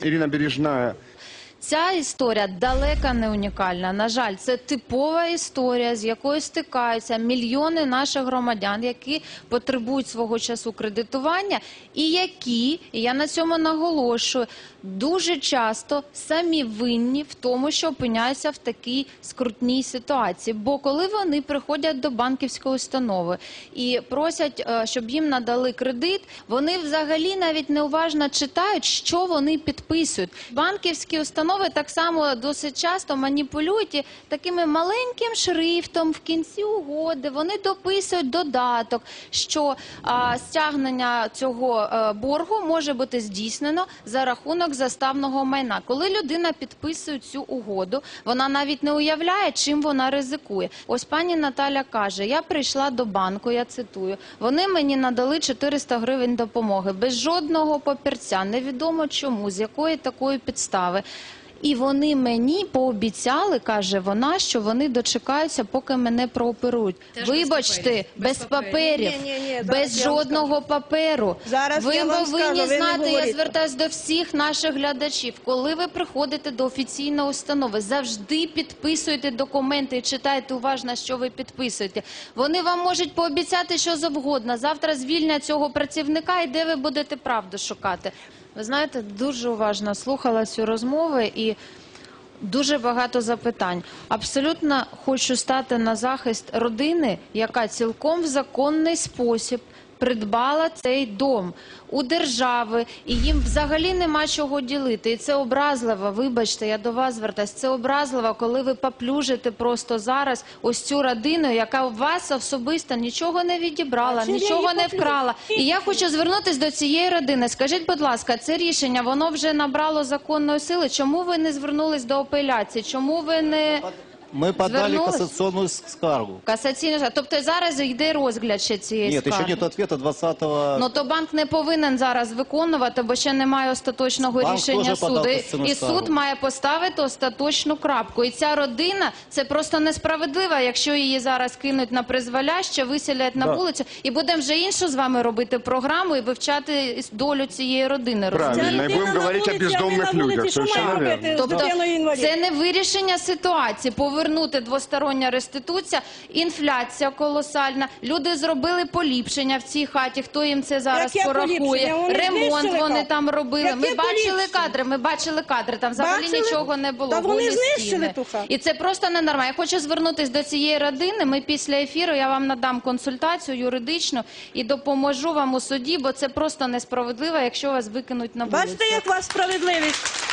Ирина Бережная Ця історія далека не унікальна. На жаль, це типова історія, з якою стикаються мільйони наших громадян, які потребують свого часу кредитування, і які, я на цьому наголошую, дуже часто самі винні в тому, що опиняються в такій скрутній ситуації. Бо коли вони приходять до банківської установи і просять, е, щоб їм надали кредит, вони взагалі навіть неуважно читають, що вони підписують. Банківські установи так само досить часто маніпулюють і такими маленьким шрифтом в кінці угоди. Вони дописують додаток, що а, стягнення цього е, боргу може бути здійснено за рахунок заставного майна. Коли людина підписує цю угоду, вона навіть не уявляє, чим вона ризикує. Ось пані Наталя каже: я прийшла до банку, я цитую. Вони мені надали 400 гривень допомоги без жодного папірця. Невідомо чому, з якої такої підстави. І вони мені пообіцяли, каже вона, що вони дочекаються, поки мене прооперують. Теж без Вибачте, паперів. без, паперів. паперів, Ні-ні-ні, зараз без я вам жодного паперу. Зараз ви я вам повинні скажу, ви не знати, я говорите. звертаюсь до всіх наших глядачів. Коли ви приходите до офіційної установи, завжди підписуйте документи і читайте уважно, що ви підписуєте. Вони вам можуть пообіцяти що завгодно. Завтра звільнять цього працівника, і де ви будете правду шукати. Ви знаєте, дуже уважно слухала цю розмову і. Дуже багато запитань. Абсолютно хочу стати на захист родини, яка цілком в законний спосіб придбала цей дом у держави, і їм взагалі нема чого ділити. І це образливо. Вибачте, я до вас звертаюсь. Це образливо, коли ви поплюжите просто зараз ось цю родину, яка у вас особисто нічого не відібрала, А чи я нічого її не поплю- вкрала. І я хочу звернутися до цієї родини. Скажіть, будь ласка, це рішення воно вже набрало законної сили. Чому ви не звернулись до апеляції? Чому ви не Мы подали Свернулась? кассационную скаргу. касаційну? Тобто зараз йде розгляд ще цієї Нет, скарги? еще нет ответа 20 Ну то банк не повинен зараз виконувати, бо ще немає остаточного Банк рішення теж подав суду. І- касаційну І скаргу. суд має поставити остаточну крапку. І ця родина це просто несправедливо, якщо її зараз кинуть на призволяще, виселять на Да. вулицю, і будемо вже іншу з вами робити програму і вивчати долю цієї родини. Правильно. розумієте? и будем говорить о бездомных людях, совершенно верно. Тобто це не вирішення ситуації. Повернути двостороння реституція, інфляція колосальна. Люди зробили поліпшення в цій хаті. Хто їм це зараз Яке порахує? поліпшення? Вони Ремонт знищили вони хату. там робили. Яке Ми бачили поліпшення? кадри. Ми бачили кадри. Там взагалі Бачили? нічого не було. Та вони голі знищили стіни. ту хату. І це просто ненормально. Я хочу звернутися до цієї родини. Ми після ефіру я вам надам консультацію юридичну і допоможу вам у суді, бо це просто несправедливо, якщо вас викинуть на вулицю. Бачите, як у вас справедливість.